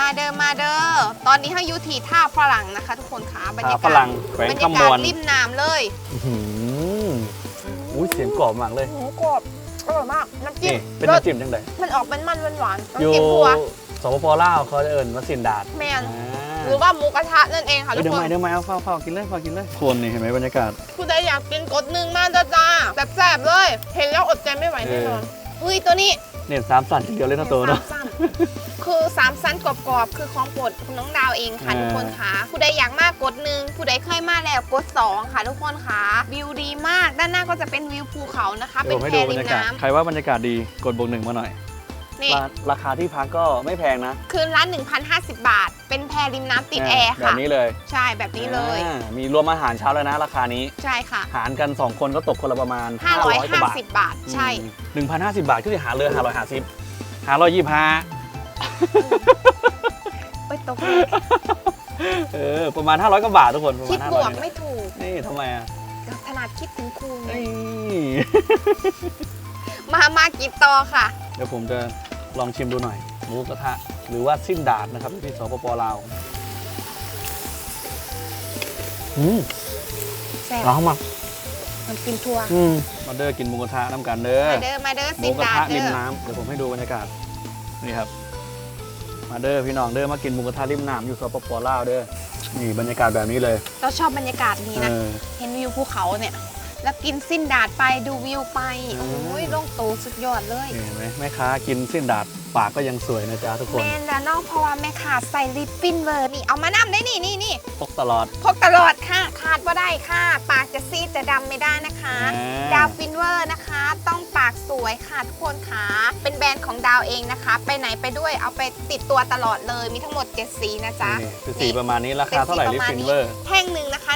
มาเด้อมาเด้อตอนนี้เขาอยู่ที่ท่าฝรั่งนะคะ ทุกคนค่ะบรราท่ายฝกาศรั่งแขวงบรรขยามกาศวนริมน้ำเลยอื้อหืออุ้ยเสียงกรอบมากเลยหมูกรอบอร่อยมากน้ำจิ้นี่มเป็นรสน้ำจิ้มจังไดมันออกเป็นมันหวานๆอยู่น้ำจิ้มทัวสปปลาวเขาจะเอิญว่าสินดาดแมนอ่าหรือว่าหมูกระทะนั่นเองค่ะเอ้ทุยกเดี๋ยวคนไม่เดี๋ยวไม่เอาเฝ้าเฝ้ากินเลยเฝ้ากินเลยคนนี่เห็นไหมบรรยากาศ ผู้ใดอยากกินกดหนึ่งมาจ้าจ้าแบบแซ่บๆเลย เห็นแล้วอดใจไม่ไหวแน่นอนเฮ้ยตัวนี้ เนี่ยสามสั่นทีเดียวเลยนะตัวเนาะ สามๆ คือสามสั้นกรอบๆ คือของโปรดคุณน้องดาวเองค่ะ อ่า ทุกคนค่ะ ผู้ใดอยากมากกดหนึ่งผู้ใดเคยมาแล้วกดสองค่ะ ทุกคนค่ะ วิวดีมาก ด้านหน้าก็จะเป็นวิวภูเขานะคะ เดี๋เป็ยวนผมให้แพดูบรริรยากาศมน้ำใครว่าบรรยากาศดีกดบวกหนึ่งมาหน่อยนี่ ราราคาที่พักก็ไม่แพงนะคืนละ1,050 บาท เป็นแพริมน้ำติดแอร์แบค่ะบนี้เลยใช่แบบนี้เลย อ่ามีรวมอาหารเช้าแล้วนะ ราคานี้ ใช่ค่ะ หารกัน 2 คนก็ตกคนละประมาณ500กว่าบาท550 บาท ใช่หนึ่งพันห้าสิบบาทก็จะหาเลยหาร้อยหาสิบหาร้อยยี่ห้า เอ้ยตกเออ ประมาณ 500กว่าบาททุกคนประคิมาดณบวก500ไม่ถูกนี่ทำไมอะขนาดคิดถึงครูนี่มามากินต่อค่ะ เดี๋ยวผมจะลองชิมดูหน่อยหมูกระทะ หรือว่าสิ้นดาดนะครับที่สปปลาวอืมแซ่บร้อนมากมันกินทัวอืมมาเด้อกินหมูกระทะน้ำกันเด้อ มาเด้อมาเด้อหสิมูนกระดาทะเด้ริมอน้ำเดี๋ยวผมให้ดูบรรยากาศนี่ครับ มาเด้อพี่น้องเด้อมากินหมูกระทะริมน้ำอยู่สปปลาวเด้อนี่บรรยากาศแบบนี้เลยเราชอบบรรยากาศนี้เอนะอเห็นวิวภูเขาเนี่ย แล้วกินสิ้นดาดไปดูวิวไป อืมโอ้ยลงโตสุดยอดเลย นี่เห็นไหมแม่ค้ากินเส้นดาดปากก็ยังสวยนะจ๊ะทุกคนแมนแล้วนอกเพราะว่าแม่ขาดใส่ลิปปิ้นเวอร์นี่เอามานำได้นี่นี่นี่พกตลอด พกตลอดค่ะ ขาดว่าได้ค่ะ ปากจะซีดจะดำไม่ได้นะคะ อ่า ดาวฟินเวอร์นะคะ ต้องปากสวยค่ะทุกคนค่ะ เป็นแบรนด์ของดาวเองนะคะ ไปไหนไปด้วยเอาไปติดตัวตลอดเลยมีทั้งหมด 7 สีนะจ๊ะนี่คือสีประมาณนี้ราคาเท่าไหร่ลิฟฟินเวอร์แท่งหนึ่งนะคะ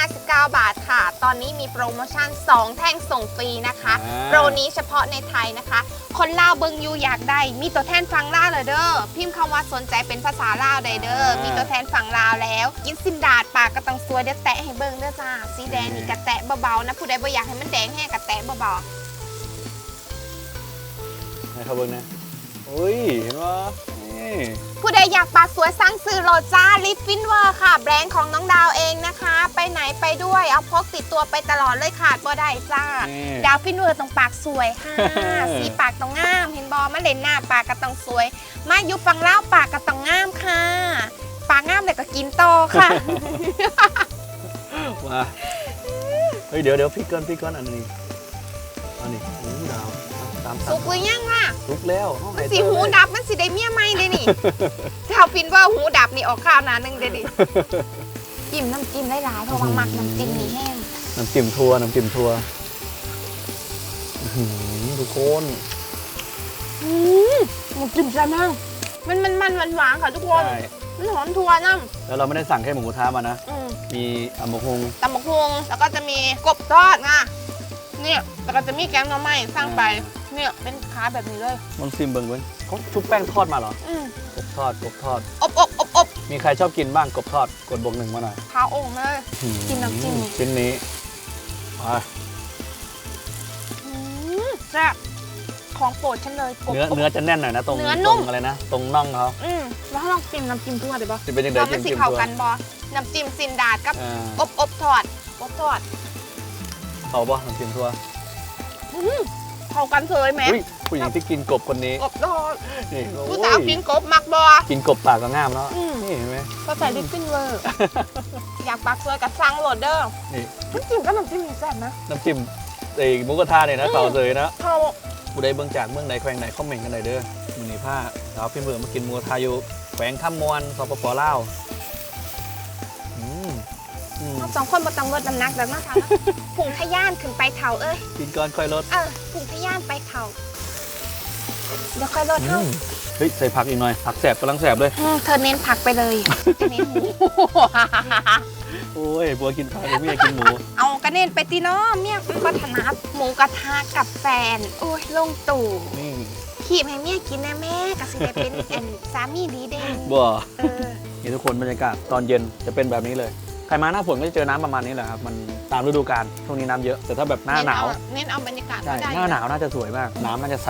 159 บาทค่ะ ตอนนี้มีโปรโมชั่น 2 แท่งส่งฟรีนะคะ อ่า โปรนี้เฉพาะในไทยนะคะ คนลาวเบิงอยูอยากได้ มีตัวแทนฟังลาวเลยเด้อพิมพ์คำว่าสนใจเป็นภาษาลาวได้เด้อมีตัวแทนฝั่งลาวแล้ว กินซิมดาดปากก็ต้องสวยเดี๋ยวแตะให้เบิ่งเด้อจ้าสีแดงนี่กระแตะเบาๆนะผู้ใดบ่อยากให้มันแดงแห้งกระแตะเบา นะครับเบิ้งนะอุ้ยเห็นว่านี่ๆผู้ใดอยากปากสวยสร้างซื้อโลจ้าลิฟฟินเวอร์ค่ะ แบรนด์ของน้องดาวเองนะคะ ไปไหนไปด้วยเอาพกติดตัวไปตลอดเลยขาดบ่ได้จ้า นี่ ดาวฟินเวอร์ตรงปากสวยค่ะ สีปากต้องงาม เห็นบอมาเล่นหน้าปากก็ต้องสวย มาอยู่ฝั่งเล่าวปากก็ต้องงามค่ะ ปากงามเลยก็กินโตอค่ะ มา เฮ้ยเดี๋ยวเดี๋ยวพี่เกินพี่เกินอันนี้ อันนี้หูดาวตามสุกหรือยังล่ะลุกแล้วห้องมันไฮสีเตอร์หูดับมันสีได้เมียไหมเลยนี่ดาวฟินเวอร์หูดับนี่ออกข้าวหนาหนึงเด้ดิจิ้มน้ำจิ้มได้หลายๆเพราะว่ามักน้ำจิ้มนี่แห้งน้ำจิ้มทัวร์น้ำจิ้มทัวร์อื้อหือทุกคนอืมน้ำจิ้มแซ่บมากมันมันมันหวานๆค่ะทุกคนใช่มันหอมถั่วน้แล้วเราไม่ได้สั่งแค่หมูกระทะมานะำอืมมีอัมบกฮงตำบักฮวงแล้วก็จะมีกบทอดนะ เนี่ยแล้วก็จะมีแกงหน่อไม้สร้างไปเนี่ยเป็นขาแบบนี้เลยลองซิมเบิ้งเบิ้งเขาชุบแป้งทอดมาเหรออืมกบทอดกบทอด อบอบอบอบมีใครชอบกินบ้างกบทอดกดบวกหนึ่งมาหน่อยขาวองค์เลยจิ้มน้ำจิ้มชิ้นนี้ไปอืมแซ่บของโปรดฉันเลยกบเนื้ออบ เนื้อจะแน่นหน่อยนะตรงเนื้อนุ่ม ตรงอะไรนะตรงน่องเขาอืมแล้วถ้าลองจิ้มน้ำจิ้มทั่วได้ปะจะเป็นยังไงเราไม่จิ้มสิจิ้มเข้าตัวกันบอน้ำจิ้มซินดาดกับ อ่าอบอบทอดอบทอด เอาป่ะน้ำจิ้มทัวอืมเข้ากันเลยไหมอุ้ยผู้หญิงที่กินกบคนนี้กบทอดนี่ผู้สาวกินกบมักบอ กินกบปากก็ง่ามแล้วอืม นี่เห็นไหม ก็ใส่ลิปปิ้นเวอร์ อยากปักสวยกับซังโหลดเด้อนี่ น้ำจิ้มก็น้ำจิ้มนี่แซ่บนะ น้ำจิ้มไอ้หมูกระทะเนี่ยนะอืมเต่าเลยนะเขาผู้ใดเบิ่งจากเมืองใดแขวงใดคอมเมนต์กันหน่อยเด้อมือนี้ผ้าสาวพี่เมืองมากินหมูกระทะอยู่แขวงข้ามมวนสปปลาวอืมอืม เราสองคนมาต้องลดน้ำหนักแล้วนะคะผุงทะย่านขึ้นไปเถาเอ้ยกินก่อนค่อยลดเออผุงทะย่านไปเถาเดี๋ยวค่อยลดเท่าอืมเฮ้ยใส่ผักอีกหน่อยผักแสบกำลังแสบเลยอืมเธอเน้นผักไปเลยจะเน้นหมูโอ้ยบัวกินผักเดี๋ยวไม่อยากกินหมู เอากระเน้นไปตีน้อเมียคุณวัฒนาหมูกระทะกับแฟน โอ้ยลงตู่นี่ขีบให้เมียกินแน่แม่กสิได้เป็นแอนสามีดีเด่นบัวเออนี่ทุกคนบรรยากาศตอนเย็นจะเป็นแบบนี้เลย ใครมาหน้าฝนก็จะเจอน้ำประมาณนี้แหละครับ มันตามฤดูกาล ช่วงนี้น้ำเยอะ แต่ถ้าแบบหน้าหนาวเน้นเอาบรรยากาศใช่ก็ได้หน้าหนาวน่าจะสวยมาก น้ำน่าจะใส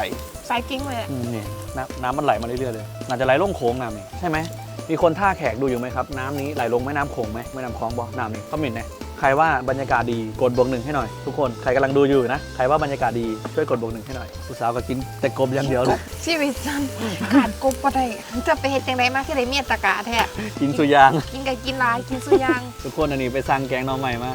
ใส่กิ้งเลยอะอืมนี่น้ำน้ำมันไหลมาเรื่อยๆเลยน่าจะไหลลงโขงน้ำนี่ใช่ไหม มีคนท่าแขกดูอยู่ไหมครับ น้ำนี้ไหลลงแม่น้ำโขงไหมแม่น้ำคลองบ่น้ำนี่คอมเมนต์นะ ใครว่าบรรยากาศดีกดบวกหนึ่งให้หน่อยทุกคนใครกำลังดูอยู่นะใครว่าบรรยากาศดีช่วยกดบวกหนึ่งให้หน่อยผู้สาวก็กินแต่กบอย่างเดียวเลยชีวิตสั้นขาดกบก็ได้จะไปเฮ็ดจังไดมาคือได้เมียตะกะแท้กินสุยาง กินกับกินหลายกินสุยาง ทุกคนอันนี้ไปสั่งแกงหน้องใหม่มา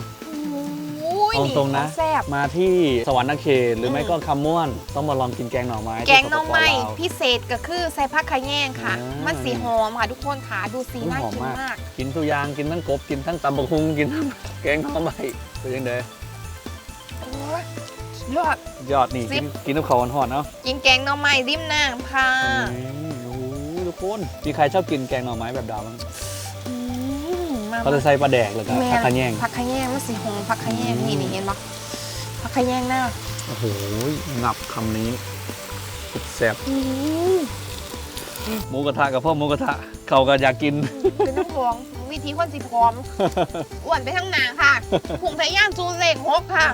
อุ้ยเอานี่ตรงนะ แซ่บมาที่สวรรค์เขตหรือไม่อืมก็คำม่วน ต้องมาลองกินแกงหน่อไม้ที่แกงน้องไม้สปปลาว พิเศษก็คือใส่ผักขะแยงค่ะอ่ามัมันสีหอมค่ะทุกคนค่ะดูสีน่าหอมกินมากมาก กินทุกอย่างกินทั้งกบกินทั้งตำบักฮุงกินทั้งแกงหน่อไม้เป็นยังไงโอ้ยยอด ยอดนี่ซิกิปนกินน้ำเขาหอนๆเนาะกินแกงน้องไม้ริมน้ำค่ะ อืมโอ้โหทุกคนมีใครชอบกินแกงหน่อไม้แบบดาวบ้างอื มมาเขาจะใส่ปลาแดกเลยครับแม่ผักขะแยงผักขะแยงมันสีหอมผักขะแยงอืมนี่นี่เห็นปะผักขะแยงหน้าโอ้โหงับคำนี้สุดแซ่บอืมหมูกระทะกับพ่อหมูกระทะเขาก็อยากกินเป็นน้องพองวิธีคนสิพร้อมอ้วนไปทั้งหนาค่ะพุงไทย่างจูเลขหกค่ะ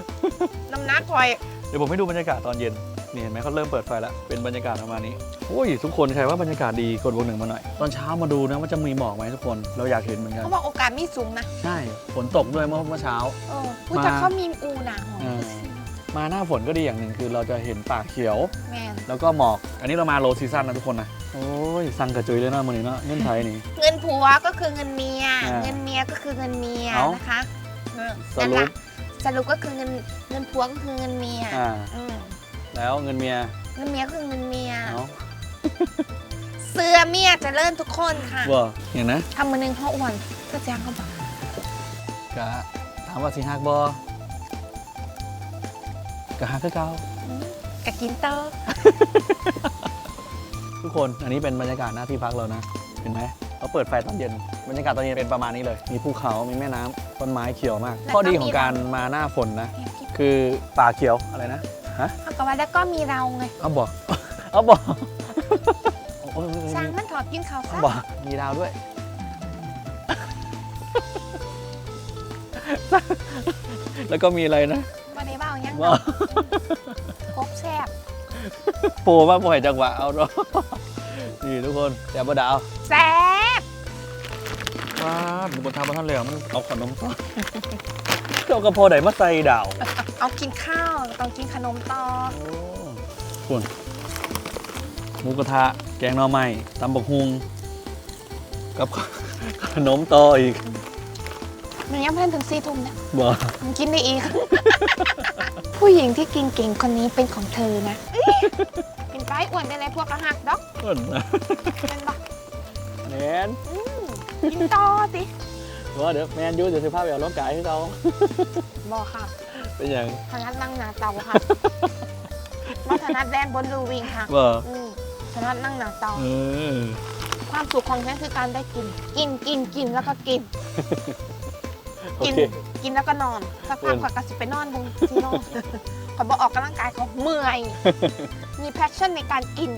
น้ำหนักคอย เดี๋ยวผมให้ดูบรรยากาศตอนเย็น นี่เห็นไหมเขาเริ่มเปิดไฟแล้ว เป็นบรรยากาศประมาณนี้โอ้ยทุกคนใครว่าบรรยากาศดีกดวกหนึ่งมาหน่อย ตอนเช้ามาดูนะว่าจะมีหมอกไหมทุกคนเราอยากเห็นเหมือนกัน เขาบอกโอกาสมีสูงนะใช่ฝนตกด้วยเมื่อเมื่อเช้า เออพูดมาแต่เขามีอูหนาหอมเออมาหน้าฝนก็ดีอย่างหนึ่งคือเราจะเห็นป่าเขียว แมนแล้วก็หมอก อันนี้เรามาโลซีซั่นนะทุกคนนะโอ้ยสั่งกระจุยเลยนะมันนี้เนาะเงื่อนไทยนี่ เงินผัวก็คือเงินเมีย อ่าเงินเมียก็คือเงินเมียเอ้านนะคะสนั่นรุแหละปสรุปก็คือเงินเงินผัวก็คือเงินเมียอ่า อืม แล้วเงินเมียเงินเมียก็คือเงินเมีย เนาะเสื้อเมียเจะเลิ่นทุกคนค่ะว่าอย่างนะทำมือหนึงเขาอ้วนก็แจ้งเขาบอกกะถามว่าสิฮักบอกะฮักคือเก่ากะกินเตอร์ทุกคนอันนี้เป็นบรรยากาศหน้าที่พักเรานะเห็นไหมเขาเปิดไฟตอนเย็นบรรยากาศตอนเย็นเป็นประมาณนี้เลย มีภูเขามีแม่น้ำต้นไม้เขียวมากข้อดีของการมาหน้าฝนนะ คือป่าเขียวอะไรนะ เอากลับมาแล้วก็มีเราไงเอาบอกเอาบอกสร้างมันถอดกินข้าวเอาซะบอกมีดาวด้วยแล้วก็มีอะไรนะมาได้เบ้ายังว่าครบแซ่บโผล่มาบ่อยจังหวะเอาเนาะนี่ทุกคนแต่บดาวแซ่บว้าหมูกระทะมาท่านแล้วมันเอาขนมต่อ เจ้ากระโพดไหนมาใส่ดาวเอากินข้าวต้องกินขนมต่อคุณหมูกระทะ แกงหน่อไม้ตำบักฮุงกับ ขนมต่ออีกมันยังเพิ่นถึงสี่ทุ่มเนี่ยบ่มันกินได้อีก ผู้หญิงที่กินเก่งคนนี้เป็นของเธอนะเอ้ยกินไปอ้วนไปเลยพวกกระหักดอกเพิ่นนะเป็นปะแมนอืมกินต่อสิ ว่าเดี๋ยวแมนอยูเดี๋ยวสิภาพไปเอารถกายให้เรา บอกค่ะเป็นอย่างถนัดนั่งหนาเตาค่ะว่าถนัดแดนบนลูวิงค่ะบ่อืมถนัดนั่งหนาเตา เออความสุขของฉันคือการได้กิน กินกินกินแล้วก็กิน โอกิน เค กินแล้วก็นอนสักพักเออกว่ากระสิไปนอนบนที่นอนขอยบอกออกกำลังกายเขาเมื่อย มีแพชชั่นในการกิน